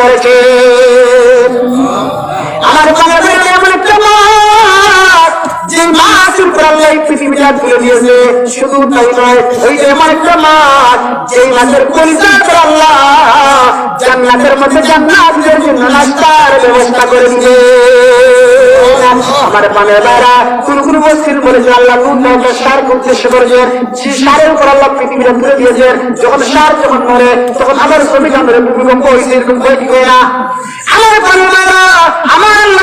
করেছে আমার বাংলাদেশে এমন একটা যে মাছের উপর আল্লাহ এই পৃথিবীটা তুলে দিয়েছে, শুধু তাই নয়, ওই এমন একটা মাঠ যেই মাছের পরিচয় আল্লাহ জান্নাতের মধ্যে জান্নাতের জন্য নাস্তার ব্যবস্থা করে দিবে। আমার পানের কোন কোন মসজিদ বলেছে, আল্লাহ ধরনের সার উদ্দেশ্য করেছেন সারের উপর আল্লাহ পৃথিবীটা তুলে দিয়েছেন যখন সার যখন মরে, তখন আমার শ্রমিক আমাদের ভূমিকম্প হয়েছে এরকম হয়ে হয় না। আমার পানের দ্বারা আমার আল্লাহ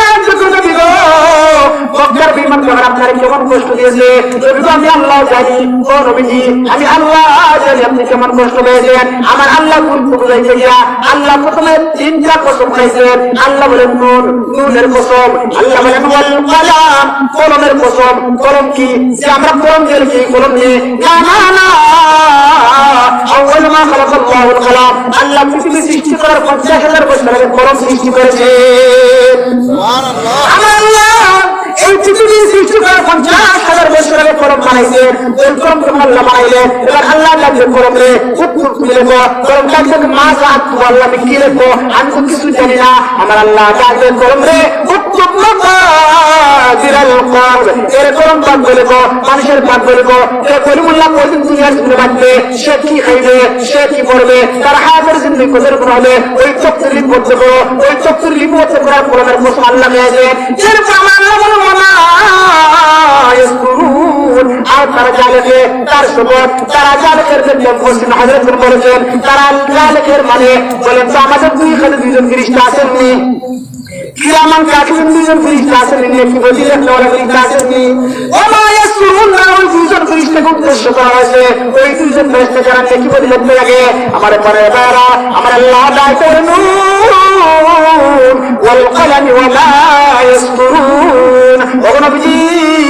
মক্কার বিমান যখন আপনার কেমন কষ্ট দিয়েছে গো, আমি আল্লাহ জানি নবীজি আমি আল্লাহ জানি আপনি কেমন কষ্ট পেয়েছেন। আমার আল্লাহ কোন বুঝাইছে গিয়া আল্লাহ প্রথমে তিনটা কসম খাইছেন। আল্লাহ বলেন নুন নুনের কসম। আল্লাহ বলেন ওয়াল কালাম। কলমের কসম। কলম কি? যে আমরা কলম দিয়ে লিখি কলম নিয়ে না না না আউয়াল মা খালাকাল্লাহুল কালাম। আল্লাহ পৃথিবী সৃষ্টি করার 50 হাজার বছর আগে কলম সৃষ্টি করেছেন আমার আল্লাহ এই পৃথিবীর সৃষ্টি করার পঞ্চাশ হাজার বছর আগে করম বানাইছেন ওই কলম যখন আল্লাহ বানাইলেন এবার আল্লাহ লাগবে কলম রে উত্তর কি লেখো কলম লাগবে মাছ হাত আল্লাহ, আমি কি লেখো আমি তো কিছু জানি না। আমার আল্লাহ লাগবে কলম রে। উত্তর দিরাল কলম এর কলম পাক বলে গো মানুষের পাক বলে গো এ কলিমুল্লাহ কোনদিন দুনিয়ার জীবনে বাঁচবে সে কি খাইবে, সে কি করবে তার হাতের জিন্দগি কোথায় কোন হবে। ওই চক্রের লিপ করতে বলে মামা ইয়াসকুরুন আর তারা জালেকে তার শপথ তারা জালেকের যে মুসলিম হাজরত বলেছেন তারা জালেকের মানে বলেন তো আমাদের দুই খালি দুইজন ফিরিস্তা আসেননি কিরামান কাকিবেন দুইজন ফিরিস্তা আসেননি কি বলি একটা ওরা ফিরিস্তা আসেননি ওমা ইয়াসকুরুন না ওই দুইজন ফিরিস্তাকে উদ্দেশ্য করা হয়েছে ওই দুইজন ফিরিস্তা যারা নেকি বলি লিখতে লাগে আমার পরে বেড়া আমার আল্লাহ দায় করে নুন والقلم وما يسطرون وغنبجي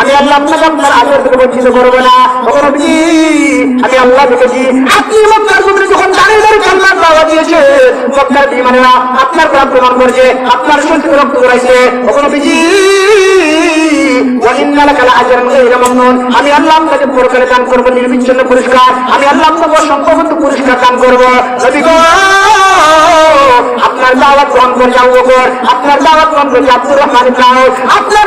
আমি আল্লাহ আপনাকে আপনার আদর থেকে বঞ্চিত করব না। আমি আল্লাহ দেখেছি, আপনি মক্কার কুমরে যখন দাঁড়িয়ে দাঁড়িয়ে কান্নার দাওয়া দিয়েছে, মক্কার বিমানেরা আপনার প্রাণ প্রমাণ করেছে, আপনার শক্তি রক্ত করেছে তখন বিজি আমি আল্লাহ আপনাকে পরকালে দান করব, নির্বিচ্ছিন্ন পুরস্কার আমি আল্লাহ আপনাকে অসংখ্য পুরস্কার দান করব। আপনার দাওয়াত গ্রহণ করে যাও আপনার দাওয়াত গ্রহণ করে আপনার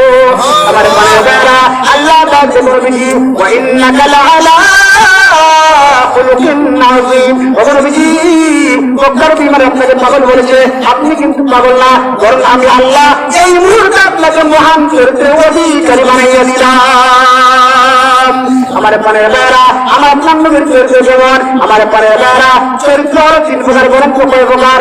আমার পানেরা আল্লাহ পাক নবীজি ওয়া ইন্নাকা লাআলা খুলুকিন আযীম নবীজি মক্কার বিমানে আপনাকে পাগল বলেছে? আপনি কিন্তু পাগল না, বরং আমি আল্লাহ এই মুহূর্তে আপনাকে মহান চরিত্রের অধিকারী বানাইয়া দিলাম। আমার পানের বেড়া, আমার আপনার নবীর চরিত্র যেমন আমার পানের বেড়া, চরিত্র তিন প্রকার, বরং প্রকার।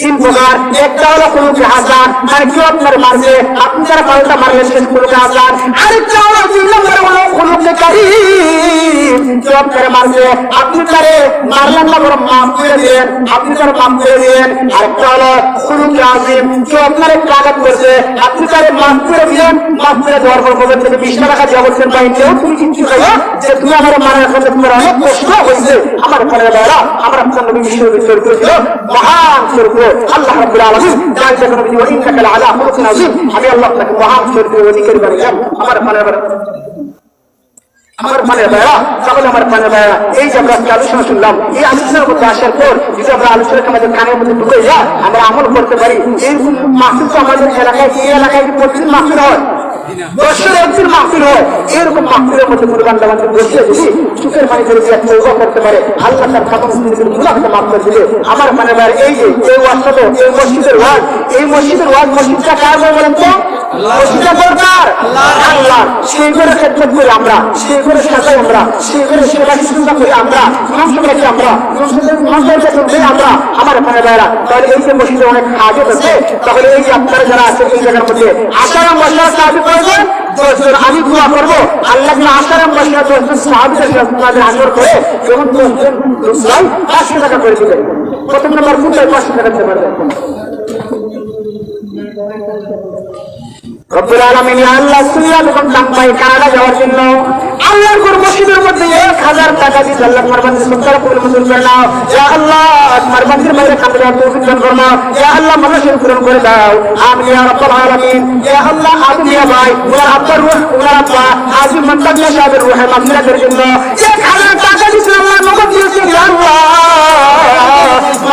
তিন প্রকার একটা হলো কুলুকে হাসান আর কেউ আপনার মারবে আপনি পাল্টা মারলেন সে কুলুকে হাসান আরেকটা হলো দুই নম্বর হলো কুলুকে কারিম কেউ আপনার মারবে আপনি তারে মারলেন না, বরং মাফ করে দিলেন, আপনি তার মাফ করে দিলেন। আরেকটা হলো কুলুকে আজিম কেউ আপনার একটু করছে, আপনি তারে মাফ করে দিলেন। মাফ করে দেওয়ার পর বলবেন তুমি বিশ টাকা দিয়ে বলছেন ভাই কেউ তুমি খাইও যে তুমি আমার মারার কাছে তোমার অনেক হয়েছে। আমার ঘরে বেড়া আমার নবী মহান চরিত্র আল্লাহ রাব্বুল আলামিন জন্য নবী ওয়া ইন্নাকা আলা খুলুকিন আযীম। আমি আল্লাহ আপনাকে মহান চরিত্র অধিকারী বানাইলাম আমার মনে আমার পানের ভাইয়া সকলে আমার পানের ভাইয়া এই যে আমরা আজকে আলোচনা শুনলাম, এই আলোচনার মধ্যে আসার পর যদি আমরা আলোচনাকে আমাদের কানের মধ্যে ঢুকে যায় আমরা আমল করতে পারি। এই মাসুদ আমাদের এলাকায়, এই এলাকায় প্রতিদিন মাসুদ হয়। বছরে একদিন মাহফিল এরকম মাহফিলের মধ্যে যদি পারে, আল্লাহ তার খাতম গুলাকে মাফ করে আমার মানে এই যে, এই ওয়াজটা তো, এই মসজিদের ওয়াজ এই মসজিদের ওয়াজ মসজিদটা কার বলে বলেন তো? মসজিদটা দরকার। আল্লাহ। সেই করে খেদমত করি আমরা। সেই করে সাজাই আমরা। সেই করে সেবা শুশ্রূষা করি আমরা। ইমাম সাহেবকে আমরা। সাহেবকে শুনলে আমরা। আমার মানে ভাইরা তাহলে এই যে মসজিদে অনেক হাজত আছে তাহলে এই যে আপনারা যারা আছে এই জায়গার মধ্যে আসারাম বসার সাহায্য করবেন। আমি দোয়া করব। আল্লাহ আসারাম বসার দশজন আপনাদের আগ্রহ করে। দশজন পাঁচশো টাকা করে দিবেন। প্রথম নম্বর পাঁচশো টাকা দিতে পারবেন? রব্বুল আলামিন আল্লাহ সুইয়া যখন কাম্পাই কানাডা যাওয়ার জন্য আল্লাহর ঘর মসজিদের মধ্যে এক হাজার টাকা দিয়ে আল্লাহ তোমার বান্দির সত্তর করে মঞ্জুর করে নাও। ইয়া আল্লাহ, তোমার বান্দির মায়ের কান্দে দেওয়ার তৌফিক দান করো ইয়া আল্লাহ, মানুষের পূরণ করে দাও। আমিন, ইয়া রাব্বুল আলামিন। ইয়া আল্লাহ আদম ইয়া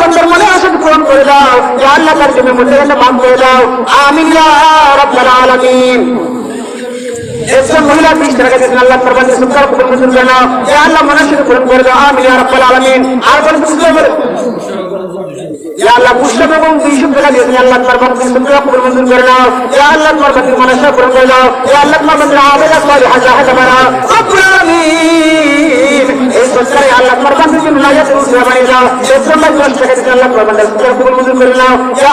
বান্দার মনে আশা পূরণ করে দাও। ইয়া আল্লাহ তার জমি মধ্যে মাফ করে দাও। আমিন ইয়া রাব্বাল আলামিন। একজন মহিলা বিশ টাকা দিয়েছেন, আল্লাহ পরবান সুন্দর কবুল মঞ্জুর করে নাও ইয়া আল্লাহ মানুষের পূরণ করে দাও। আমিন ইয়া রাব্বাল আলামিন। আর কোন কিছু বলে ইয়া আল্লাহ মুসলিম সুন্দর পূরণ সরকারে আল্লাহ বান্দির জন্য নাজাত উসরা বানিয়ে দাও। দশ টাকা দিয়েছেন আল্লাহ বান্দি সুন্দর কবুল মঞ্জুর করে নাও। ইয়া